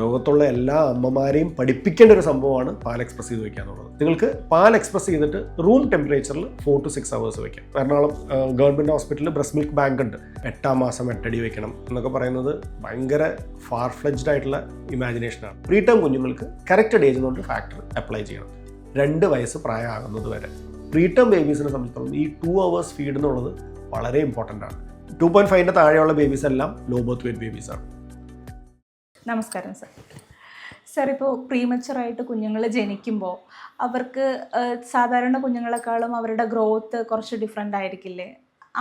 ലോകത്തുള്ള എല്ലാ അമ്മമാരെയും പഠിപ്പിക്കേണ്ട ഒരു സംഭവമാണ് പാൽ എക്സ്പ്രസ് ചെയ്ത് വെക്കുക എന്നുള്ളത്. നിങ്ങൾക്ക് പാൽ എക്സ്പ്രസ് ചെയ്തിട്ട് റൂം ടെമ്പറേച്ചറിൽ ഫോർ ടു സിക്സ് അവേഴ്സ് വെക്കാം. എറണാകുളം ഗവൺമെന്റ് ഹോസ്പിറ്റലിൽ ബ്രസ്റ്റ് മിൽക്ക് ബാങ്ക് ഉണ്ട്. എട്ടാം മാസം എട്ടടി വെക്കണം എന്നൊക്കെ പറയുന്നത് ഭയങ്കര ഫാർ ഫ്ലെജ്ഡ് ആയിട്ടുള്ള ഇമാജിനേഷനാണ് പ്രീ ടേം കുഞ്ഞുങ്ങൾക്ക് കറക്റ്റ് ഏജ് കൊണ്ട് ഫാക്ടർ അപ്ലൈ ചെയ്യണം. രണ്ട് വയസ്സ് പ്രായമാകുന്നത് വരെ. പ്രീ ടേം ബേബീസിനെ സംബന്ധിച്ചിടത്തോളം ഈ ടു അവേഴ്സ് ഫീഡ് എന്നുള്ളത് വളരെ ഇമ്പോർട്ടന്റ് ആണ്. ടു പോയിന്റ് ഫൈവിന്റെ താഴെയുള്ള ബേബീസ് എല്ലാം ലോ ബർത്ത് വെയിറ്റ് ബേബീസാണ് നമസ്കാരം സർ. സർ ഇപ്പോൾ പ്രീമച്ചറായിട്ട് കുഞ്ഞുങ്ങൾ ജനിക്കുമ്പോൾ അവർക്ക് സാധാരണ കുഞ്ഞുങ്ങളെക്കാളും അവരുടെ ഗ്രോത്ത് കുറച്ച് ഡിഫറെന്റ് ആയിരിക്കില്ലേ?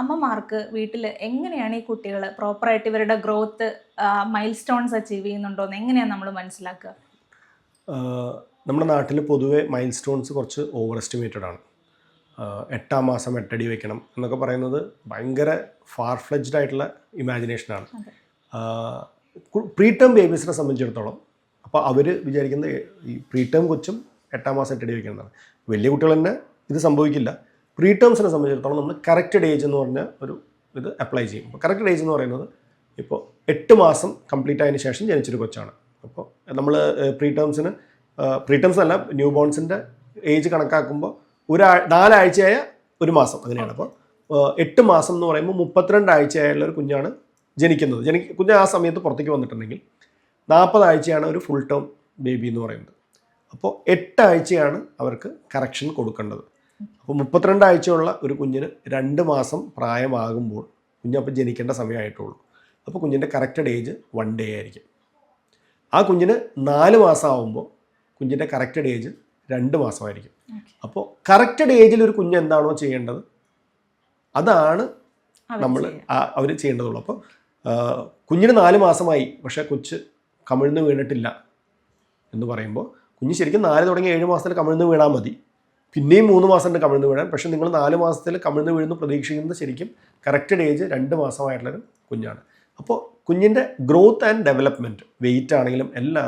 അമ്മമാർക്ക് വീട്ടിൽ എങ്ങനെയാണ് ഈ കുട്ടികൾ പ്രോപ്പറായിട്ട് ഇവരുടെ ഗ്രോത്ത് മൈൽ സ്റ്റോൺസ് അച്ചീവ് ചെയ്യുന്നുണ്ടോ എന്ന് എങ്ങനെയാണ് നമ്മൾ മനസ്സിലാക്കുക നമ്മുടെ നാട്ടിൽ പൊതുവെ മൈൽ സ്റ്റോൺസ് കുറച്ച് ഓവർ എസ്റ്റിമേറ്റഡ് ആണ് എട്ടാം മാസം എട്ടടി വെക്കണം എന്നൊക്കെ പറയുന്നത് ഭയങ്കര ഫാർ ഫ്ലെജ്ഡ് ആയിട്ടുള്ള ഇമാജിനേഷനാണ്. പ്രീ ടേം ബേബീസിനെ സംബന്ധിച്ചിടത്തോളം അപ്പോൾ അവർ വിചാരിക്കുന്നത് ഈ പ്രീ ടേം കൊച്ചും എട്ടാം മാസം എട്ടടി വയ്ക്കുന്നതാണ് വലിയ കുട്ടികൾ തന്നെ ഇത് സംഭവിക്കില്ല. പ്രീ ടേംസിനെ സംബന്ധിച്ചിടത്തോളം നമ്മൾ കറക്റ്റഡ് ഏജ് എന്ന് പറഞ്ഞ ഒരു ഇത് അപ്ലൈ ചെയ്യും. അപ്പോൾ കറക്റ്റഡ് ഏജ് എന്ന് പറയുന്നത് ഇപ്പോൾ എട്ട് മാസം കംപ്ലീറ്റ് ആയതിനു ശേഷം ജനിച്ചൊരു കൊച്ചാണ്. അപ്പോൾ നമ്മൾ പ്രീ ടേംസിന് പ്രീ ടേംസ് അല്ല ന്യൂ ബോൺസിന്റെ ഏജ് കണക്കാക്കുമ്പോൾ ഒരു നാലാഴ്ചയായ ഒരു മാസം അങ്ങനെയാണ് അപ്പോൾ എട്ട് മാസം എന്ന് പറയുമ്പോൾ മുപ്പത്തിരണ്ട് ആഴ്ചയായുള്ള ഒരു കുഞ്ഞാണ് ജനിക്കുന്നത്. ജനി കുഞ്ഞ് ആ സമയത്ത് പുറത്തേക്ക് വന്നിട്ടുണ്ടെങ്കിൽ നാൽപ്പതാഴ്ചയാണ് ഒരു ഫുൾ ടേം ബേബി എന്ന് പറയുന്നത്. അപ്പോൾ എട്ടാഴ്ചയാണ് അവർക്ക് കറക്ഷൻ കൊടുക്കേണ്ടത്. അപ്പോൾ മുപ്പത്തിരണ്ട് ആഴ്ചയുള്ള ഒരു കുഞ്ഞിന് രണ്ട് മാസം പ്രായമാകുമ്പോൾ കുഞ്ഞ് അപ്പോൾ ജനിക്കേണ്ട സമയമായിട്ടുള്ളൂ അപ്പോൾ കുഞ്ഞിന്റെ കറക്റ്റഡ് ഏജ് വൺ ഡേ ആയിരിക്കും. ആ കുഞ്ഞിന് നാല് മാസം ആകുമ്പോൾ കുഞ്ഞിന്റെ കറക്റ്റഡ് ഏജ് രണ്ട് മാസമായിരിക്കും. അപ്പോൾ കറക്റ്റഡ് ഏജിൽ ഒരു കുഞ്ഞ് എന്താണോ ചെയ്യേണ്ടത്? അതാണ് നമ്മൾ അവർ ചെയ്യേണ്ടതുള്ളൂ. അപ്പോൾ കുഞ്ഞിന് നാല് മാസമായി പക്ഷേ കൊച്ച് കമിഴ്ന്ന് വീണിട്ടില്ല എന്ന് പറയുമ്പോൾ കുഞ്ഞ് ശരിക്കും നാല് തുടങ്ങി ഏഴ് മാസത്തിൽ കമിഴ്ന്ന് വീണാൽ മതി. പിന്നെയും മൂന്ന് മാസം ഉണ്ട് കമിഴ്ന്ന് വീഴാൻ. പക്ഷേ നിങ്ങൾ നാല് മാസത്തിൽ കമിഴ്ന്ന് വീഴുന്നു പ്രതീക്ഷിക്കുന്നത് ശരിക്കും കറക്റ്റഡ് ഏജ് രണ്ട് മാസമായിട്ടുള്ളൊരു കുഞ്ഞാണ്. അപ്പോൾ കുഞ്ഞിന്റെ ഗ്രോത്ത് ആൻഡ് ഡെവലപ്മെന്റ് വെയിറ്റ് ആണെങ്കിലും എല്ലാ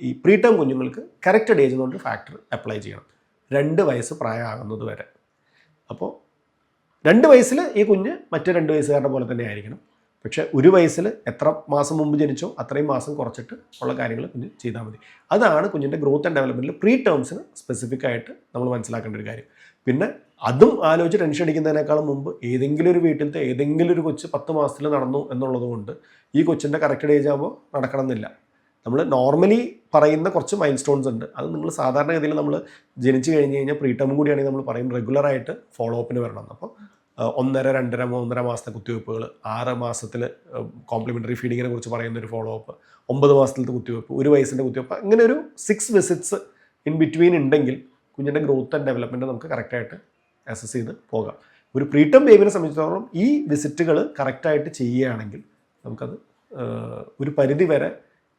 ഈ പ്രീ ടേം കുഞ്ഞുങ്ങൾക്ക് കറക്റ്റഡ് ഏജ് എന്നുള്ളൊരു ഫാക്ടർ അപ്ലൈ ചെയ്യണം. രണ്ട് വയസ്സ് പ്രായമാകുന്നത് വരെ. അപ്പോൾ രണ്ട് വയസ്സിൽ ഈ കുഞ്ഞ് മറ്റു രണ്ട് വയസ്സുകാരുടെ പോലെ തന്നെ ആയിരിക്കണം. പക്ഷേ ഒരു വയസ്സിൽ എത്ര മാസം മുമ്പ് ജനിച്ചോ അത്രയും മാസം കുറച്ചിട്ട് ഉള്ള കാര്യങ്ങൾ കുഞ്ഞ് ചെയ്താൽ മതി. അതാണ് കുഞ്ഞിന്റെ ഗ്രോത്ത് ആൻഡ് ഡെവലപ്മെന്റിൽ പ്രീ ടേംസിന് സ്പെസിഫിക് ആയിട്ട് നമ്മൾ മനസ്സിലാക്കേണ്ട ഒരു കാര്യം. പിന്നെ അതും ആലോചിച്ച് ടെൻഷൻ അടിക്കുന്നതിനേക്കാളും മുമ്പ് ഏതെങ്കിലും ഒരു വീട്ടിലത്തെ ഏതെങ്കിലും ഒരു കൊച്ച് പത്ത് മാസത്തിൽ നടന്നു എന്നുള്ളതുകൊണ്ട് ഈ കൊച്ചിന്റെ കറക്റ്റ് ഏജ് ആകുമ്പോൾ നടക്കണമെന്നില്ല. നമ്മൾ നോർമലി പറയുന്ന കുറച്ച് മൈൽ സ്റ്റോൺസ് ഉണ്ട്. അത് നിങ്ങൾ സാധാരണഗതിയിൽ നമ്മൾ ജനിച്ചു കഴിഞ്ഞ് കഴിഞ്ഞാൽ പ്രീ ടേം കൂടിയാണെങ്കിൽ നമ്മൾ പറയും റെഗുലറായിട്ട് ഫോളോ അപ്പിന് വരണം. അപ്പോൾ ഒന്നര രണ്ടര മൂന്നര മാസത്തെ കുത്തിവയ്പ്പുകൾ ആറ് മാസത്തിൽ കോംപ്ലിമെന്ററി ഫീഡിങ്ങിനെ കുറിച്ച് പറയുന്ന ഒരു ഫോളോ അപ്പ് ഒമ്പത് മാസത്തിലത്തെ കുത്തിവയ്പ്പ് ഒരു വയസ്സിന്റെ കുത്തിവയ്പ്പ് അങ്ങനെ ഒരു സിക്സ് വിസിറ്റ്സ് ഇൻ ബിറ്റ്വീൻ ഉണ്ടെങ്കിൽ കുഞ്ഞിന്റെ ഗ്രോത്ത് ആൻഡ് ഡെവലപ്മെന്റ് നമുക്ക് കറക്റ്റായിട്ട് അസസ് ചെയ്ത് പോകാം. ഒരു പ്രീട്ടം ബേബിനെ സംബന്ധിച്ചിടത്തോളം ഈ വിസിറ്റുകൾ കറക്റ്റായിട്ട് ചെയ്യുകയാണെങ്കിൽ നമുക്കത് ഒരു പരിധി വരെ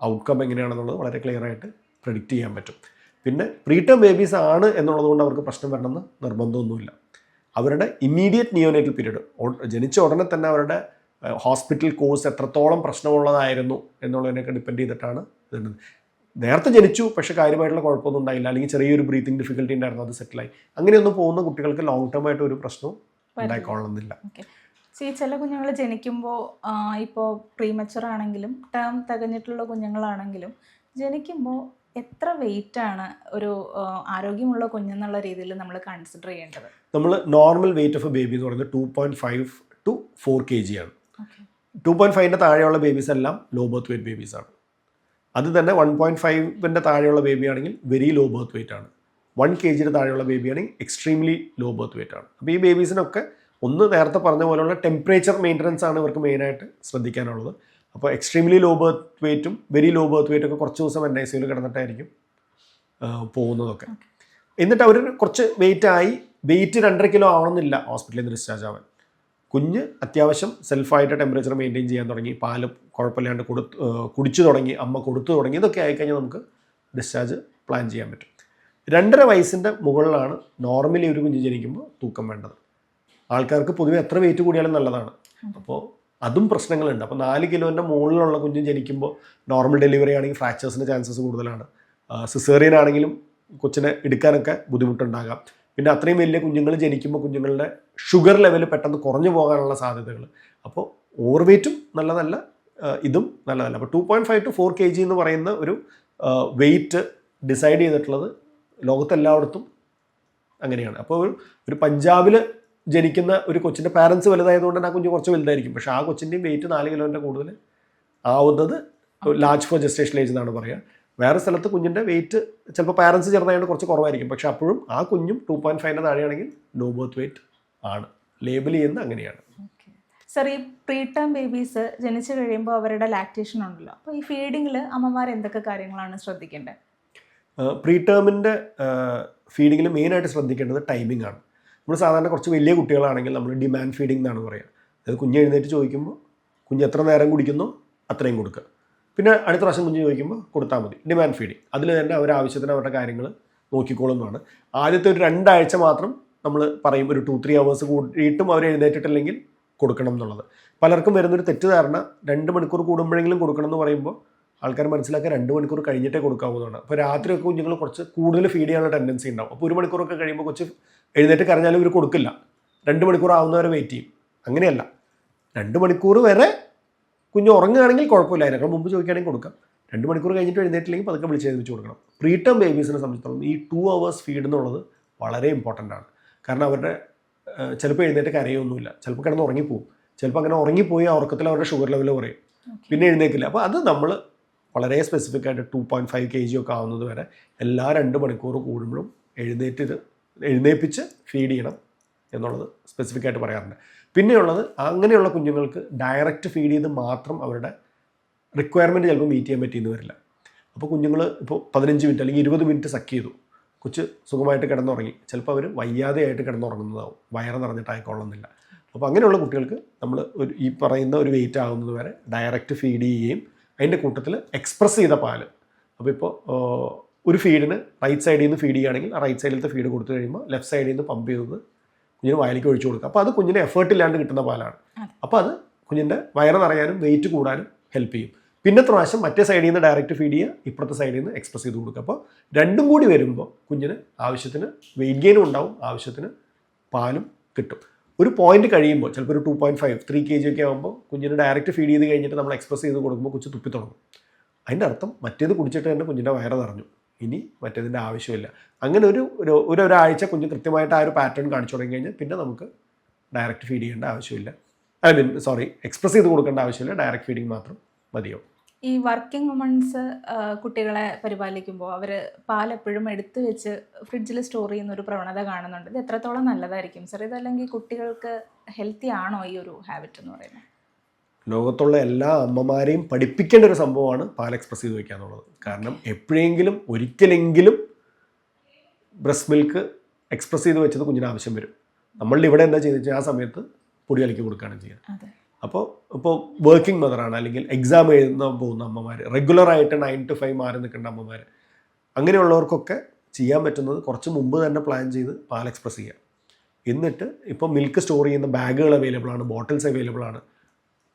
ഔട്ട്കം എങ്ങനെയാണെന്നുള്ളത് വളരെ ക്ലിയർ ആയിട്ട് പ്രെഡിക്റ്റ് ചെയ്യാൻ പറ്റും. പിന്നെ പ്രീട്ടം ബേബീസ് ആണ് എന്നുള്ളതുകൊണ്ട് അവർക്ക് പ്രശ്നം വരണമെന്ന് നിർബന്ധമൊന്നുമില്ല. അവരുടെ ഇമ്മീഡിയറ്റ് നിയോനേറ്റൽ പീരീഡ് ജനിച്ച ഉടനെ തന്നെ അവരുടെ ഹോസ്പിറ്റൽ കോഴ്സ് എത്രത്തോളം പ്രശ്നമുള്ളതായിരുന്നു എന്നുള്ളതിനൊക്കെ ഡിപ്പെൻഡ് ചെയ്തിട്ടാണ് ഇതുണ്ട് നേരത്തെ ജനിച്ചു പക്ഷേ കാര്യമായിട്ടുള്ള കുഴപ്പമൊന്നും ഉണ്ടായില്ല. അല്ലെങ്കിൽ ചെറിയൊരു ബ്രീത്തിങ് ഡിഫിക്കൽട്ടി ഉണ്ടായിരുന്നു അത് സെറ്റിലായി അങ്ങനെയൊന്നും പോകുന്ന കുട്ടികൾക്ക് ലോങ് ടേം ആയിട്ട് ഒരു പ്രശ്നവും ഉണ്ടായിക്കൊള്ളുന്നില്ല സി ചില കുഞ്ഞുങ്ങൾ ജനിക്കുമ്പോൾ ഇപ്പോൾ പ്രീമച്ചർ ആണെങ്കിലും ടേം തികഞ്ഞിട്ടുള്ള കുഞ്ഞുങ്ങളാണെങ്കിലും ജനിക്കുമ്പോൾ എത്ര വെയിറ്റ് ആണ് ഒരു ആരോഗ്യമുള്ള കുഞ്ഞെന്നുള്ള രീതിയിൽ നമ്മൾ കൺസിഡർ ചെയ്യേണ്ടത്? നമ്മൾ normal weight of a baby എന്ന് പറയുന്നത് two point five two four K G ആണ് ടു പോയിന്റ് ഫൈവിന്റെ താഴെയുള്ള ബേബീസ് എല്ലാം ലോ ബർത്ത് വെയിറ്റ് ബേബീസ് ആണ്. അത് തന്നെ വൺ പോയിന്റ് ഫൈവിന്റെ താഴെയുള്ള ബേബി ആണെങ്കിൽ വെരി ലോ ബർത്ത് വെയിറ്റ് ആണ്. വൺ കെ ജിയുടെ താഴെയുള്ള ബേബി ആണെങ്കിൽ എക്സ്ട്രീംലി ലോ ബർത്ത് വെയിറ്റ് ആണ്. അപ്പോൾ ഈ ബേബീസിനൊക്കെ ഒന്ന് നേരത്തെ പറഞ്ഞ പോലെയുള്ള ടെമ്പറേച്ചർ മെയിന്റനൻസ് ആണ് ഇവർക്ക് മെയിനായിട്ട് ശ്രദ്ധിക്കാനുള്ളത്. അപ്പോൾ എക്സ്ട്രീംലി ലോ ബർത്ത് വെയ്റ്റും വെരി ലോ ബർത്ത് വെയ്റ്റൊക്കെ ഒക്കെ കുറച്ച് ദിവസം എൻ ഐ സിയിൽ കിടന്നിട്ടായിരിക്കും പോകുന്നതൊക്കെ. എന്നിട്ട് അവർ കുറച്ച് വെയിറ്റ് ആയി വെയിറ്റ് രണ്ടര കിലോ ആവണമെന്നില്ല ഹോസ്പിറ്റലിൽ നിന്ന് ഡിസ്ചാർജ് ആവാൻ. കുഞ്ഞ് അത്യാവശ്യം സെൽഫായിട്ട് ടെമ്പറേച്ചർ മെയിന്റെയിൻ ചെയ്യാൻ തുടങ്ങി പാൽ കുഴപ്പമില്ലാണ്ട് കൊടുത്ത് കുടിച്ചു തുടങ്ങി അമ്മ കൊടുത്തു തുടങ്ങി ഇതൊക്കെ ആയിക്കഴിഞ്ഞാൽ നമുക്ക് ഡിസ്ചാർജ് പ്ലാൻ ചെയ്യാൻ പറ്റും. രണ്ടര വയസ്സിന്റെ മുകളിലാണ് നോർമലി ഒരു കുഞ്ഞ് ജനിക്കുമ്പോൾ തൂക്കം വേണ്ടത്. ആൾക്കാർക്ക് പൊതുവെ എത്ര വെയിറ്റ് കൂടിയാലും നല്ലതാണ്. അപ്പോൾ അതും പ്രശ്നങ്ങളുണ്ട്. അപ്പോൾ നാല് കിലോന്റെ മുകളിലുള്ള കുഞ്ഞ് ജനിക്കുമ്പോൾ നോർമൽ ഡെലിവറി ആണെങ്കിൽ ഫ്രാക്ചേഴ്സിന്റെ ചാൻസസ് കൂടുതലാണ്. സിസേറിയൻ ആണെങ്കിലും കൊച്ചിനെ എടുക്കാനൊക്കെ ബുദ്ധിമുട്ടുണ്ടാകാം. പിന്നെ അത്രയും വലിയ കുഞ്ഞുങ്ങൾ ജനിക്കുമ്പോൾ കുഞ്ഞുങ്ങളുടെ ഷുഗർ ലെവൽ പെട്ടെന്ന് കുറഞ്ഞു പോകാനുള്ള സാധ്യതകൾ. അപ്പോൾ ഓവർ വെയിറ്റും നല്ലതല്ല ഇതും നല്ലതല്ല അപ്പോൾ two point five two four K G എന്ന് പറയുന്ന ഒരു വെയിറ്റ് ഡിസൈഡ് ചെയ്തിട്ടുള്ളത് ലോകത്തെല്ലായിടത്തും അങ്ങനെയാണ്. അപ്പോൾ ഒരു പഞ്ചാബിൽ ജനിക്കുന്ന ഒരു കൊച്ചിന്റെ പാരൻസ് വലുതായതുകൊണ്ട് തന്നെ ആ കുഞ്ഞ് കുറച്ച് വലുതായിരിക്കും. പക്ഷേ ആ കൊച്ചിന്റെയും വെയിറ്റ് നാല് കിലോന്റെ കൂടുതൽ ആവുന്നത് ലാർജ് ഫോർ ജസ്റ്റേഷൻ ഏജ് എന്നാണ് പറയുക. വേറെ സ്ഥലത്ത് കുഞ്ഞിന്റെ വെയിറ്റ് ചിലപ്പോൾ പാരൻസ് ചെറുതായതുകൊണ്ട് കുറച്ച് കുറവായിരിക്കും. പക്ഷേ അപ്പോഴും ആ കുഞ്ഞും ടു പോയിന്റ് ഫൈവിന്റെ താഴെയാണെങ്കിൽ നോ ബർത്ത് വെയിറ്റ് ആണ്. ലേബിൾ ചെയ്യുന്നത് അങ്ങനെയാണ്. സർ ഈ പ്രീ ടേം ബേബീസ് ജനിച്ചു കഴിയുമ്പോൾ അവരുടെ ലാക്ടേഷൻ ഉണ്ടല്ലോ. അപ്പോൾ ഈ ഫീഡിങ്ങിൽ അമ്മമാർ എന്തൊക്കെ കാര്യങ്ങളാണ് ശ്രദ്ധിക്കേണ്ടത്? പ്രീ ടേമിന്റെ ഫീഡിങ്ങിൽ മെയിനായിട്ട് ശ്രദ്ധിക്കേണ്ടത് ടൈമിംഗ് ആണ്. നമ്മൾ സാധാരണ കുറച്ച് വലിയ കുട്ടികളാണെങ്കിൽ നമ്മൾ ഡിമാൻഡ് ഫീഡിംഗ് എന്നാണ് പറയുക അതായത് കുഞ്ഞ് എഴുന്നേറ്റ് ചോദിക്കുമ്പോൾ കുഞ്ഞ് എത്ര നേരം കുടിക്കുന്നു അത്രയും കൊടുക്കുക. പിന്നെ അടുത്ത പ്രാവശ്യം കുഞ്ഞ് ചോദിക്കുമ്പോൾ കൊടുത്താൽ മതി ഡിമാൻഡ് ഫീഡിങ് അതിൽ തന്നെ അവർ ആവശ്യത്തിന് അവരുടെ കാര്യങ്ങൾ നോക്കിക്കോളുന്നതാണ് ആദ്യത്തെ ഒരു രണ്ടാഴ്ച മാത്രം നമ്മൾ പറയും ഒരു ടു ത്രീ അവേഴ്സ് കൂടിയിട്ടും അവർ എഴുന്നേറ്റിട്ടില്ലെങ്കിൽ കൊടുക്കണം എന്നുള്ളത്. പലർക്കും വരുന്നൊരു തെറ്റിദ്ധാരണ രണ്ട് മണിക്കൂർ കൂടുമ്പോഴെങ്കിലും കൊടുക്കണം എന്ന് പറയുമ്പോൾ ആൾക്കാർ മനസ്സിലാക്കുക രണ്ട് മണിക്കൂർ കഴിഞ്ഞിട്ടേ കൊടുക്കാവുന്നതാണ്. അപ്പോൾ രാത്രിയൊക്കെ കുഞ്ഞുങ്ങൾ കുറച്ച് കൂടുതൽ ഫീഡ് ചെയ്യാനുള്ള ടെൻഡൻസി ഉണ്ടാവും. അപ്പോൾ ഒരു മണിക്കൂറൊക്കെ കഴിയുമ്പോൾ കൊച്ച് എഴുന്നേറ്റ് കരഞ്ഞാലും ഇവർ കൊടുക്കില്ല. രണ്ട് മണിക്കൂർ ആവുന്നവരെ വെയിറ്റ് ചെയ്യും. അങ്ങനെയല്ല. രണ്ട് മണിക്കൂർ വരെ കുഞ്ഞ് ഉറങ്ങുകയാണെങ്കിൽ കുഴപ്പമില്ല. അതിനേക്കാൾ മുമ്പ് ചോദിക്കുകയാണെങ്കിൽ കൊടുക്കാം. രണ്ട് മണിക്കൂർ കഴിഞ്ഞിട്ട് എഴുന്നേറ്റില്ലെങ്കിൽ പതുക്കെ വിളിച്ച് എഴുതിച്ച് കൊടുക്കണം. പ്രീ ടൈം ബേബീസിനെ സംബന്ധിച്ചിടത്തോളം ഈ ടു അവേഴ്സ് ഫീഡ് എന്നുള്ളത് വളരെ ഇമ്പോർട്ടന്റ് ആണ്. കാരണം അവരുടെ ചിലപ്പോൾ എഴുന്നേറ്റ് കരയൊന്നുമില്ല. ചിലപ്പോൾ കിടന്ന് ഉറങ്ങിപ്പോവും. ചിലപ്പോൾ അങ്ങനെ ഉറങ്ങിപ്പോയി ആ ഉറക്കത്തിൽ അവരുടെ ഷുഗർ ലെവൽ കുറയും. പിന്നെ എഴുന്നേക്കില്ല. അപ്പോൾ അത് നമ്മൾ വളരെ സ്പെസിഫിക് ആയിട്ട് two point five K G ഒക്കെ ആവുന്നത് വരെ എല്ലാ രണ്ട് മണിക്കൂർ കൂടുമ്പോഴും എഴുന്നേറ്റ് ഇത് എഴുന്നേപ്പിച്ച് ഫീഡ് ചെയ്യണം എന്നുള്ളത് സ്പെസിഫിക് ആയിട്ട് പറയാറുണ്ട്. പിന്നെയുള്ളത് അങ്ങനെയുള്ള കുഞ്ഞുങ്ങൾക്ക് ഡയറക്റ്റ് ഫീഡ് ചെയ്ത് മാത്രം അവരുടെ റിക്വയർമെന്റ് ചിലപ്പോൾ മീറ്റ് ചെയ്യാൻ പറ്റിയെന്ന് വരില്ല. അപ്പോൾ കുഞ്ഞുങ്ങൾ ഇപ്പോൾ പതിനഞ്ച് മിനിറ്റ് അല്ലെങ്കിൽ ഇരുപത് മിനിറ്റ് സക്ക് ചെയ്തു. കൊച്ച് സുഖമായിട്ട് കിടന്നുറങ്ങി. ചിലപ്പോൾ അവർ വയ്യാതെയായിട്ട് കിടന്നുറങ്ങുന്നതാവും. വയറ് നിറഞ്ഞിട്ടായിക്കൊള്ളുന്നില്ല അപ്പോൾ അങ്ങനെയുള്ള കുട്ടികൾക്ക് നമ്മൾ ഒരു ഈ പറയുന്ന ഒരു വെയിറ്റ് ആകുന്നത് വരെ ഡയറക്റ്റ് ഫീഡ് ചെയ്യുകയും അതിന്റെ കൂട്ടത്തിൽ എക്സ്പ്രസ് ചെയ്ത പാൽ അപ്പോൾ ഇപ്പോൾ ഒരു ഫീഡിന് റൈറ്റ് സൈഡിൽ നിന്ന് ഫീഡ് ചെയ്യുകയാണെങ്കിൽ ആ റൈറ്റ് സൈഡിലത്തെ ഫീഡ് കൊടുത്തു കഴിയുമ്പോൾ ലെഫ്റ്റ് സൈഡിൽ നിന്ന് പമ്പ് ചെയ്തത് കുഞ്ഞിന് വയലേക്ക് ഒഴിച്ചു കൊടുക്കുക. അപ്പോൾ അത് കുഞ്ഞിന് എഫേർട്ട് ഇല്ലാണ്ട് കിട്ടുന്ന പാലാണ്. അപ്പോൾ അത് കുഞ്ഞിന്റെ വയറ് നിറയാനും വെയിറ്റ് കൂടാനും ഹെൽപ്പ് ചെയ്യും. പിന്നെ പ്രാവശ്യം മറ്റേ സൈഡിൽ നിന്ന് ഡയറക്റ്റ് ഫീഡ് ചെയ്യുക ഇപ്പുറത്തെ സൈഡിൽ നിന്ന് എക്സ്പ്രസ് ചെയ്ത് കൊടുക്കുക. അപ്പോൾ രണ്ടും കൂടി വരുമ്പോൾ കുഞ്ഞിന് ആവശ്യത്തിന് വെയിറ്റ് ഗെയിനും ഉണ്ടാവും ആവശ്യത്തിന് പാലും കിട്ടും. ഒരു പോയിന്റ് കഴിയുമ്പോൾ ചിലപ്പോൾ ഒരു two point five three K G ഒക്കെ ആകുമ്പോൾ കുഞ്ഞിനെ ഡയറക്റ്റ് ഫീഡ് ചെയ്ത് കഴിഞ്ഞിട്ട് നമ്മൾ എക്സ്പ്രസ് ചെയ്ത് കൊടുക്കുമ്പോൾ കൊച്ചു തുപ്പി തുടങ്ങും. അതിന്റെ അർത്ഥം മറ്റേത് കുടിച്ചിട്ട് തന്നെ കുഞ്ഞിന്റെ വയറ് നിറഞ്ഞു. ഇനി മറ്റേതിന്റെ ആവശ്യമില്ല. അങ്ങനെ ഒരു ഒരു ഒരാഴ്ച കുഞ്ഞ് കൃത്യമായിട്ട് ആ ഒരു പാറ്റേൺ കാണിച്ചു തുടങ്ങി കഴിഞ്ഞാൽ പിന്നെ നമുക്ക് ഡയറക്റ്റ് ഫീഡ് ചെയ്യേണ്ട ആവശ്യമില്ല. ഐ മീൻ സോറി എക്സ്പ്രസ് ചെയ്ത് കൊടുക്കേണ്ട ആവശ്യമില്ല. ഡയറക്റ്റ് ഫീഡിങ് മാത്രം മതിയാവും. ഈ വർക്കിംഗ് വുമൺസ് കുട്ടികളെ പരിപാലിക്കുമ്പോൾ അവർ പാലെപ്പോഴും എടുത്തു വെച്ച് ഫ്രിഡ്ജിൽ സ്റ്റോർ ചെയ്യുന്ന ഒരു പ്രവണത കാണുന്നുണ്ട്. ഇത് എത്രത്തോളം നല്ലതായിരിക്കും? സർ ഇതല്ലെങ്കിൽ കുട്ടികൾക്ക് ഹെൽത്തി ആണോ ഈ ഒരു ഹാബിറ്റ് എന്ന് പറയുന്നത്? ലോകത്തുള്ള എല്ലാ അമ്മമാരെയും പഠിപ്പിക്കേണ്ട ഒരു സംഭവമാണ് പാൽ എക്സ്പ്രസ് ചെയ്ത് വെക്കുക എന്നുള്ളത്. കാരണം എപ്പോഴെങ്കിലും ഒരിക്കലെങ്കിലും ബ്രസ്റ്റ് മിൽക്ക് എക്സ്പ്രസ് ചെയ്ത് വെച്ചത് കുഞ്ഞിന് ആവശ്യം വരും. നമ്മളുടെ ഇവിടെ എന്താ ചെയ്തെന്ന് വെച്ചാൽ ആ സമയത്ത് പൊടി കലക്കി കൊടുക്കുകയാണ് ചെയ്യുക അപ്പോൾ ഇപ്പോൾ വർക്കിംഗ് മദറാണ് അല്ലെങ്കിൽ എക്സാം എഴുതുന്ന പോകുന്ന അമ്മമാർ റെഗുലറായിട്ട് നയൻ ടു ഫൈവ് മാറി നിൽക്കേണ്ട അമ്മമാർ അങ്ങനെയുള്ളവർക്കൊക്കെ ചെയ്യാൻ പറ്റുന്നത് കുറച്ച് മുമ്പ് തന്നെ പ്ലാൻ ചെയ്ത് പാൽ എക്സ്പ്രസ് ചെയ്യുക. എന്നിട്ട് ഇപ്പോൾ മിൽക്ക് സ്റ്റോർ ചെയ്യുന്ന ബാഗുകൾ അവൈലബിൾ ആണ് ബോട്ടിൽസ് അവൈലബിൾ ആണ്.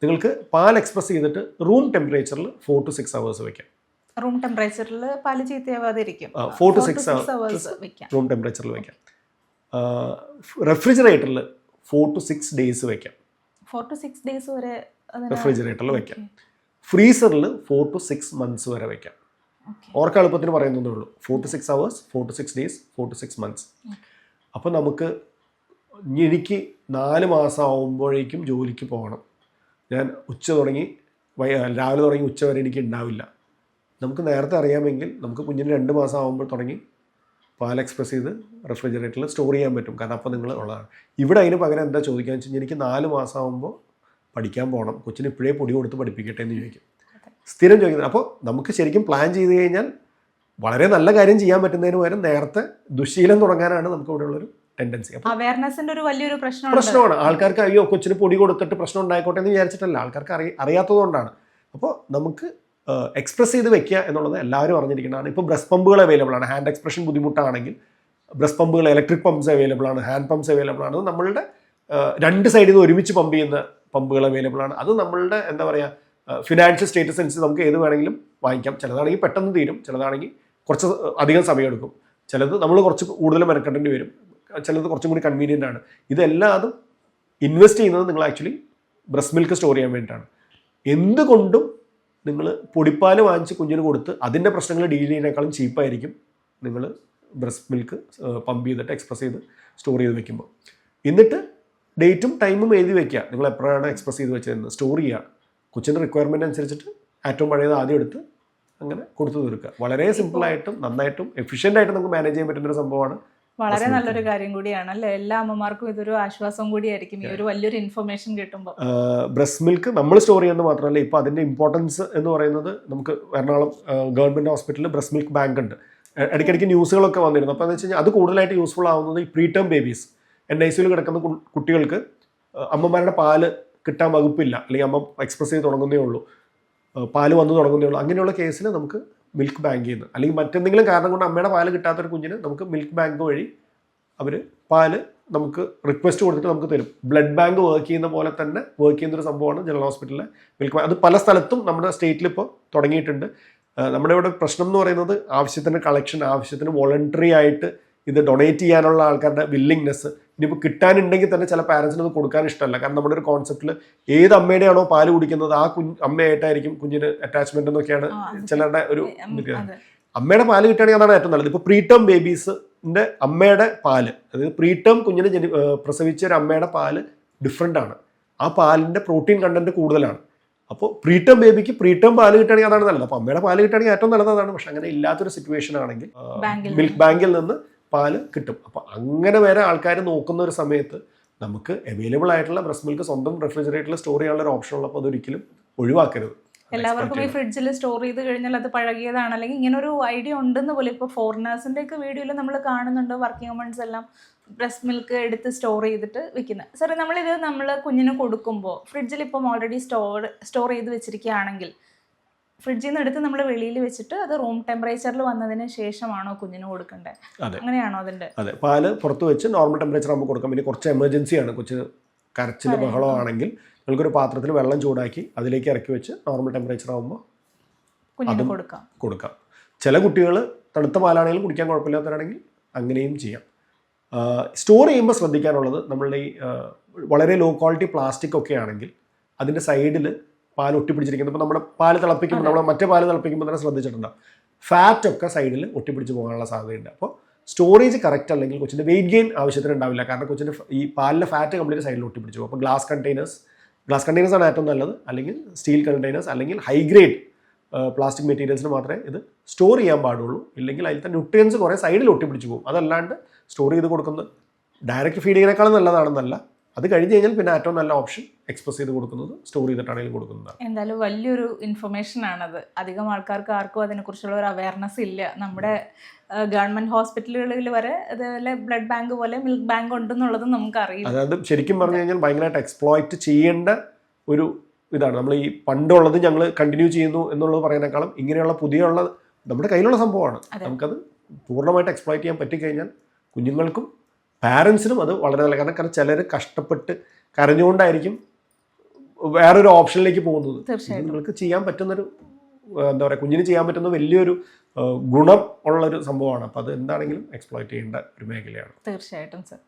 നിങ്ങൾക്ക് പാൽ എക്സ്പ്രസ് ചെയ്തിട്ട് റൂം ടെമ്പറേച്ചറിൽ ഫോർ ടു സിക്സ് അവേഴ്സ് വയ്ക്കാം റൂം ടെമ്പറേച്ചറിൽ പാൽ ചീത്തയാവാതിരിക്കും. ഫോർ ടു സിക്സ് അവേഴ്സ് വെക്കാം. റൂം ടെമ്പറേച്ചറിൽ വയ്ക്കാം റെഫ്രിജറേറ്ററിൽ ഫോർ ടു സിക്സ് ഡേയ്സ് വയ്ക്കാം ഫോർ ടു സിക്സ് ഡേയ്സ് വരെ റെഫ്രിജറേറ്ററിൽ വെക്കാം. ഫ്രീസറിൽ ഫോർ ടു സിക്സ് മന്ത്സ് വരെ വെക്കാം. ഓർക്ക ഓർക്ക് എളുപ്പത്തിന് പറയുന്നതേ ഉള്ളൂ. Four two six hours four two six days four two six months അപ്പോൾ നമുക്ക് എനിക്ക് നാല് മാസം ആവുമ്പോഴേക്കും ജോലിക്ക് പോകണം. ഞാൻ ഉച്ച തുടങ്ങി രാവിലെ തുടങ്ങി ഉച്ച വരെ എനിക്ക് ഉണ്ടാവില്ല. നമുക്ക് നേരത്തെ അറിയാമെങ്കിൽ നമുക്ക് കുഞ്ഞിന് രണ്ട് മാസം ആകുമ്പോൾ തുടങ്ങി പാൽ എക്സ്പ്രസ് ചെയ്ത് റെഫ്രിജറേറ്ററിൽ സ്റ്റോർ ചെയ്യാൻ പറ്റും. കാരണം അപ്പോൾ നിങ്ങൾ ഉള്ളതാണ്. ഇവിടെ അതിന് പകരം എന്താ ചോദിക്കാന്ന് വെച്ച് കഴിഞ്ഞാൽ എനിക്ക് നാല് മാസം ആകുമ്പോൾ പഠിക്കാൻ പോകണം കൊച്ചിന് ഇപ്പോഴേ പൊടി കൊടുത്ത് പഠിപ്പിക്കട്ടെ എന്ന് ചോദിക്കും. സ്ഥിരം ചോദിക്കുന്നത്. അപ്പോൾ നമുക്ക് ശരിക്കും പ്ലാൻ ചെയ്ത് കഴിഞ്ഞാൽ വളരെ നല്ല കാര്യം ചെയ്യാൻ പറ്റുന്നതിന് പകരം നേരത്തെ ദുശീലം തുടങ്ങാനാണ് നമുക്ക് ഇവിടെ ഉള്ളൊരു ടെൻഡൻസി അപ്പോൾ അവയർനെസിന്റെ ഒരു വലിയൊരു പ്രശ്നം പ്രശ്നമാണ്. ആൾക്കാർക്ക് അയ്യോ കൊച്ചിന് പൊടി കൊടുത്തിട്ട് പ്രശ്നം ഉണ്ടായിക്കോട്ടെ എന്ന് വിചാരിച്ചിട്ടല്ല. ആൾക്കാർക്ക് അറിയാത്തതുകൊണ്ടാണ്. അപ്പോൾ നമുക്ക് എക്സ്പ്രസ് ചെയ്ത് വെക്കുക എന്നുള്ളത് എല്ലാവരും അറിഞ്ഞിരിക്കുന്നതാണ് ഇപ്പോൾ ബ്രസ് പമ്പുകൾ അവൈലബിൾ ആണ്. ഹാൻഡ് എക്സ്പ്രഷൻ ബുദ്ധിമുട്ടാണെങ്കിൽ ബ്രസ് പമ്പുകൾ ഇലക്ട്രിക് പമ്പ്സ് അവൈലബിൾ ആണ്. ഹാൻഡ് പമ്പ്സ് അവൈലബിൾ ആണ്. നമ്മളുടെ രണ്ട് സൈഡിൽ നിന്ന് ഒരുമിച്ച് പമ്പ് ചെയ്യുന്ന പമ്പുകൾ അവൈലബിൾ ആണ്. അത് നമ്മളുടെ എന്താ പറയുക ഫിനാൻഷ്യൽ സ്റ്റേറ്റസ് അനുസരിച്ച് നമുക്ക് ഏത് വേണമെങ്കിലും വാങ്ങിക്കാം. ചിലതാണെങ്കിൽ പെട്ടെന്ന് തീരും. ചിലതാണെങ്കിൽ കുറച്ച് അധികം സമയമെടുക്കും. ചിലത് നമ്മൾ കുറച്ച് കൂടുതൽ മെനക്കെടേണ്ടി വരും. ചിലത് കുറച്ചും കൂടി കൺവീനിയന്റ് ആണ്. ഇതെല്ലാം അതും ഇൻവെസ്റ്റ് ചെയ്യുന്നത് നിങ്ങൾ ആക്ച്വലി ബ്രസ് മിൽക്ക് സ്റ്റോർ ചെയ്യാൻ വേണ്ടിയിട്ടാണ്. എന്തുകൊണ്ടും നിങ്ങൾ പൊടിപ്പാൽ വാങ്ങിച്ച് കുഞ്ഞിന് കൊടുത്ത് അതിന്റെ പ്രശ്നങ്ങൾ ഡീൽ ചെയ്യുന്നതിനേക്കാളും ചീപ്പായിരിക്കും നിങ്ങൾ ബ്രസ്റ്റ് മിൽക്ക് പമ്പ് ചെയ്തിട്ട് എക്സ്പ്രസ് ചെയ്ത് സ്റ്റോർ ചെയ്ത് വെക്കുമ്പോൾ. എന്നിട്ട് ഡേറ്റും ടൈമും എഴുതി വെക്കുക. നിങ്ങൾ എപ്പോഴാണ് എക്സ്പ്രസ് ചെയ്ത് വെച്ചതെന്ന് സ്റ്റോർ ചെയ്യുക. കൊച്ചിന്റെ റിക്വയർമെന്റ് അനുസരിച്ചിട്ട് ഏറ്റവും പഴയത് ആദ്യം എടുത്ത് അങ്ങനെ കൊടുത്തു തീർക്കുക. വളരെ സിമ്പിളായിട്ടും നന്നായിട്ടും എഫിഷ്യന്റായിട്ടും നമുക്ക് മാനേജ് ചെയ്യാൻ പറ്റുന്നൊരു സംഭവമാണ് വളരെ നല്ലൊരു കാര്യം കൂടിയാണ് അല്ലെ? എല്ലാ അമ്മമാർക്കും ഇതൊരു ആശ്വാസം കൂടിയായിരിക്കും ഈ ഒരു വലിയൊരു ഇൻഫർമേഷൻ കിട്ടുമ്പോൾ ബ്രസ്റ്റ് മിൽക്ക് നമ്മൾ സ്റ്റോർ ചെയ്യുന്നത് മാത്രമല്ല ഇപ്പൊ അതിന്റെ ഇമ്പോർട്ടൻസ് എന്ന് പറയുന്നത് നമുക്ക് എറണാകുളം ഗവൺമെന്റ് ഹോസ്പിറ്റലിൽ ബ്രസ്റ്റ് മിൽക്ക് ബാങ്ക് ഉണ്ട്. ഇടയ്ക്കിടയ്ക്ക് ന്യൂസുകളൊക്കെ വന്നിരുന്നു. അപ്പോൾ എന്ന് വെച്ച് കഴിഞ്ഞാൽ അത് കൂടുതലായിട്ട് യൂസ്ഫുൾ ആവുന്നത് ഈ preterm babies N I സിയിൽ കിടക്കുന്ന കുട്ടികൾക്ക് അമ്മമാരുടെ പാൽ കിട്ടാൻ വകുപ്പില്ല. അല്ലെങ്കിൽ അമ്മ എക്സ്പ്രസ് ചെയ്ത് തുടങ്ങുന്നേ ഉള്ളൂ. പാൽ വന്നു തുടങ്ങുന്നേ ഉള്ളൂ. അങ്ങനെയുള്ള കേസിൽ നമുക്ക് മിൽക്ക് ബാങ്കിൽ നിന്ന് അല്ലെങ്കിൽ മറ്റെന്തെങ്കിലും കാരണം കൊണ്ട് അമ്മയുടെ പാൽ കിട്ടാത്തൊരു കുഞ്ഞിന് നമുക്ക് മിൽക്ക് ബാങ്ക് വഴി അവർ പാൽ നമുക്ക് റിക്വസ്റ്റ് കൊടുത്തിട്ട് നമുക്ക് തരും. ബ്ലഡ് ബാങ്ക് വർക്ക് ചെയ്യുന്ന പോലെ തന്നെ വർക്ക് ചെയ്യുന്ന ഒരു സംഭവമാണ് ജനറൽ ഹോസ്പിറ്റലിലെ മിൽക്ക് ബാങ്ക്. അത് പല സ്ഥലത്തും നമ്മുടെ സ്റ്റേറ്റിൽ ഇപ്പോൾ തുടങ്ങിയിട്ടുണ്ട്. നമ്മുടെ ഇവിടെ പ്രശ്നം എന്ന് പറയുന്നത് ആവശ്യത്തിന് കളക്ഷൻ ആവശ്യത്തിന് വോളണ്ടറി ആയിട്ട് ഇത് ഡൊണേറ്റ് ചെയ്യാനുള്ള ആൾക്കാരുടെ വില്ലിങ്നെസ് ഇനിയിപ്പോൾ കിട്ടാനുണ്ടെങ്കിൽ തന്നെ ചില പാരൻസിന് അത് കൊടുക്കാൻ ഇഷ്ടമല്ല. കാരണം നമ്മുടെ ഒരു കോൺസെപ്റ്റിൽ ഏത് അമ്മയുടെയാണോ പാൽ കുടിക്കുന്നത് ആ കുഞ്ഞ് അമ്മയായിട്ടായിരിക്കും കുഞ്ഞിന് അറ്റാച്ച്മെന്റ് എന്നൊക്കെയാണ് ചിലരുടെ ഒരു അമ്മയുടെ പാൽ കിട്ടുകയാണെങ്കിൽ അതാണ് ഏറ്റവും നല്ലത്. ഇപ്പോൾ പ്രീടേം ബേബീസിന്റെ അമ്മയുടെ പാൽ അതായത് പ്രീടേം കുഞ്ഞിനെ ജനി പ്രസവിച്ച ഒരു അമ്മയുടെ പാൽ ഡിഫറെന്റ് ആണ്. ആ പാലിന്റെ പ്രോട്ടീൻ കണ്ടന്റ് കൂടുതലാണ്. അപ്പോൾ പ്രീടേം ബേബിക്ക് പ്രീടേം പാൽ കിട്ടുകയാണെങ്കിൽ അതാണ് നല്ലത്. അപ്പോൾ അമ്മയുടെ പാൽ കിട്ടുകയാണെങ്കിൽ ഏറ്റവും നല്ലത് അതാണ്. പക്ഷെ അങ്ങനെ ഇല്ലാത്തൊരു സിറ്റുവേഷൻ ആണെങ്കിൽ മിൽക്ക് ബാങ്കിൽ നിന്ന് പാൽ കിട്ടും. അപ്പോൾ അങ്ങനെ വരെ ആൾക്കാർ നോക്കുന്ന ഒരു സമയത്ത് നമുക്ക് അവൈലബിൾ ആയിട്ടുള്ള ബ്രസ്റ്റ് മിൽക്ക് സ്വന്തം റെഫ്രിജറേറ്ററിൽ സ്റ്റോർ ചെയ്യാനുള്ള ഒരു ഓപ്ഷൻ ഉള്ളപ്പോൾ അതൊരിക്കലും ഒഴിവാക്കരുത്. എല്ലാവർക്കും ഈ ഫ്രിഡ്ജിൽ സ്റ്റോർ ചെയ്ത് കഴിഞ്ഞാൽ അത് പഴകിയതാണ്. അല്ലെങ്കിൽ ഇങ്ങനെ ഒരു ഐഡിയ ഉണ്ടെന്ന് പോലെ ഇപ്പോൾ ഫോറിനേഴ്സിന്റെ ഒക്കെ വീഡിയോയിൽ നമ്മൾ കാണുന്നുണ്ട്. വർക്കിംഗ് വുമൺസ് എല്ലാം ബ്രസ്റ്റ് മിൽക്ക് എടുത്ത് സ്റ്റോർ ചെയ്തിട്ട് വെക്കുന്നത് സാറേ നമ്മളിത് നമ്മൾ കുഞ്ഞിന് കൊടുക്കുമ്പോൾ ഫ്രിഡ്ജിൽ ഇപ്പം ഓൾറെഡി സ്റ്റോർ സ്റ്റോർ ചെയ്ത് വെച്ചിരിക്കുകയാണെങ്കിൽ ഫ്രിഡ്ജിൽ നിന്ന് എടുത്ത് നമ്മൾ വെളിയിൽ വെച്ചിട്ട് അത് റൂം ടെമ്പറേച്ചറിൽ വന്നതിന് ശേഷമാണോ കുഞ്ഞിന് കൊടുക്കേണ്ടത് അങ്ങനെയാണോ അതിന്റെ? അതെ. പാൽ പുറത്ത് വെച്ച് നോർമൽ ടെമ്പറേച്ചർ ആകുമ്പോൾ കൊടുക്കാം. പിന്നെ കുറച്ച് എമർജൻസി ആണ്. കൊച്ചിന് കരച്ചിൽ. ബഹളം ആണെങ്കിൽ നിങ്ങൾക്കൊരു പാത്രത്തിൽ വെള്ളം ചൂടാക്കി അതിലേക്ക് ഇറക്കി വെച്ച് നോർമൽ ടെമ്പറേച്ചർ ആകുമ്പോൾ കുഞ്ഞിന് കൊടുക്കാം. കൊടുക്കാം. ചില കുട്ടികൾ തണുത്ത പാലാണെങ്കിലും കുടിക്കാൻ കുഴപ്പമില്ലാത്തവരാണെങ്കിൽ അങ്ങനെയും ചെയ്യാം. സ്റ്റോർ ചെയ്യുമ്പോൾ ശ്രദ്ധിക്കാനുള്ളത് നമ്മളുടെ ഈ വളരെ ലോ ക്വാളിറ്റി പ്ലാസ്റ്റിക് ഒക്കെ ആണെങ്കിൽ അതിന്റെ സൈഡിൽ പാൽ ഒട്ടിപ്പിടിച്ചിരിക്കുന്നത് ഇപ്പോൾ നമ്മുടെ പാൽ തിളപ്പിക്കുമ്പോൾ. നമ്മൾ മറ്റേ പാൽ തിളപ്പിക്കുമ്പോൾ തന്നെ ശ്രദ്ധിച്ചിട്ടുണ്ടാവും ഫാറ്റ് ഒക്കെ സൈഡിൽ ഒട്ടിപ്പിടിച്ച് പോകാനുള്ള സാധ്യതയുണ്ട്. അപ്പോൾ സ്റ്റോറേജ് കറക്റ്റ് അല്ലെങ്കിൽ കൊച്ചിന്റെ വെയിറ്റ് ഗെയിൻ ആവശ്യത്തിന് ഉണ്ടാവില്ല. കാരണം കൊച്ചിന്റെ ഈ പാലിലെ ഫാറ്റ് കംപ്ലീറ്റ് സൈഡിൽ ഒട്ടിപ്പിടിച്ച്. പോകും അപ്പോൾ ഗ്ലാസ് കണ്ടെയ്നേഴ്സ് ഗ്ലാസ് കണ്ടെയ്നേഴ്സ് ആണ് ഏറ്റവും നല്ലത്. അല്ലെങ്കിൽ സ്റ്റീൽ കണ്ടെയ്നേഴ്സ് അല്ലെങ്കിൽ ഹൈ ഗ്രേഡ് പ്ലാസ്റ്റിക് മെറ്റീരിയൽസിന് മാത്രമേ ഇത് സ്റ്റോർ ചെയ്യാൻ പാടുള്ളൂ. ഇല്ലെങ്കിൽ അതിലത്തെ ന്യൂട്രിയൻസ് കുറേ സൈഡിൽ ഒട്ടിപ്പിടിച്ച് പോകും. അതല്ലാണ്ട് സ്റ്റോർ ചെയ്ത് കൊടുക്കുന്നത് ഡയറക്റ്റ് ഫീഡിങ്ങിനേക്കാളും നല്ലതാണെന്നല്ല. അത് കഴിഞ്ഞ് കഴിഞ്ഞാൽ പിന്നെ ഏറ്റവും നല്ല ഓപ്ഷൻ എക്സ്പ്രസ് ചെയ്ത് കൊടുക്കുന്നത് സ്റ്റോർ ചെയ്തിട്ടാണെങ്കിലും കൊടുക്കുന്നത് എന്തായാലും വലിയൊരു ഇൻഫർമേഷൻ ആണത്. അധികം ആൾക്കാർക്ക് ആർക്കും അതിനെക്കുറിച്ചുള്ള ഒരു അവയർനെസ് ഇല്ല. നമ്മുടെ ഗവൺമെന്റ് ഹോസ്പിറ്റലുകളിൽ വരെ അതേപോലെ ബ്ലഡ് ബാങ്ക് പോലെ മിൽക്ക് ബാങ്ക് ഉണ്ടെന്നുള്ളത് നമുക്ക് അറിയില്ല അതായത് ശരിക്കും പറഞ്ഞു കഴിഞ്ഞാൽ ഭയങ്കരമായിട്ട് എക്സ്പ്ലോയിറ്റ് ചെയ്യേണ്ട ഒരു ഇതാണ്. നമ്മൾ ഈ പണ്ടുള്ളത് ഞങ്ങൾ കണ്ടിന്യൂ ചെയ്യുന്നു എന്നുള്ളത് പറയുന്നേക്കാളും ഇങ്ങനെയുള്ള പുതിയുള്ള നമ്മുടെ കയ്യിലുള്ള സംഭവമാണ്. നമുക്കത് പൂർണമായിട്ട് എക്സ്പ്ലോയിറ്റ് ചെയ്യാൻ പറ്റിക്കഴിഞ്ഞാൽ കുഞ്ഞുങ്ങൾക്കും പാരൻസിനും അത് വളരെ നല്ല. കാരണം കാരണം ചിലർ കഷ്ടപ്പെട്ട് കരഞ്ഞുകൊണ്ടായിരിക്കും വേറൊരു ഓപ്ഷനിലേക്ക് പോകുന്നത്. നിങ്ങൾക്ക് ചെയ്യാൻ പറ്റുന്നൊരു എന്താ പറയുക കുഞ്ഞിന് ചെയ്യാൻ പറ്റുന്ന വലിയൊരു ഗുണം ഉള്ളൊരു സംഭവമാണ്. അപ്പോൾ അത് എന്താണെങ്കിലും എക്സ്പ്ലോയിറ്റ് ചെയ്യേണ്ട ഒരു മേഖലയാണ്. തീർച്ചയായിട്ടും സർ